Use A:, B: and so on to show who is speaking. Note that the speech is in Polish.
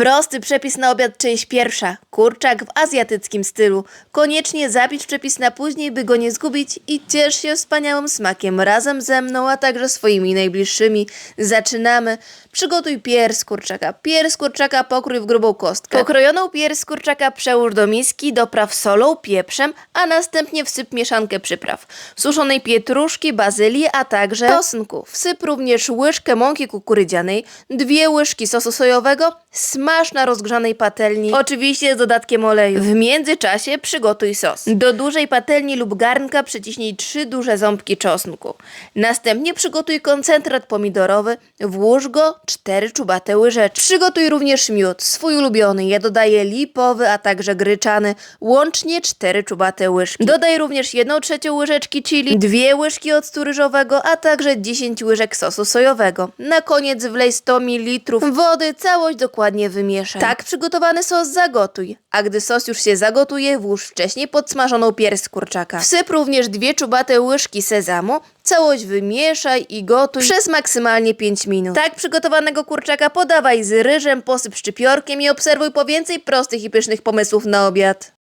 A: Prosty przepis na obiad, część pierwsza. Kurczak w azjatyckim stylu. Koniecznie zapisz przepis na później, by go nie zgubić i ciesz się wspaniałym smakiem razem ze mną, a także swoimi najbliższymi. Zaczynamy. Przygotuj pierś kurczaka. Pierś kurczaka pokrój w grubą kostkę. Pokrojoną pierś kurczaka przełóż do miski, dopraw solą, pieprzem, a następnie wsyp mieszankę przypraw. Suszonej pietruszki, bazylii, a także czosnku. Wsyp również łyżkę mąki kukurydzianej, dwie łyżki sosu sojowego, smaż na rozgrzanej patelni, oczywiście z dodatkiem oleju. W międzyczasie przygotuj sos. Do dużej patelni lub garnka przyciśnij trzy duże ząbki czosnku. Następnie przygotuj koncentrat pomidorowy, włóż go cztery czubate łyżeczki. Przygotuj również miód, swój ulubiony. Ja dodaję lipowy, a także gryczany, łącznie cztery czubate łyżki. Dodaj również jedną trzecią łyżeczki chili, dwie łyżki octu ryżowego, a także 10 łyżek sosu sojowego. Na koniec wlej 100 ml wody, całość dokładnie wymieszaj. Tak przygotowany sos zagotuj, a gdy sos już się zagotuje, włóż wcześniej podsmażoną pierś z kurczaka. Wsyp również dwie czubate łyżki sezamu, całość wymieszaj i gotuj przez maksymalnie 5 minut. Tak przygotowanego kurczaka podawaj z ryżem, posyp szczypiorkiem i obserwuj po więcej prostych i pysznych pomysłów na obiad.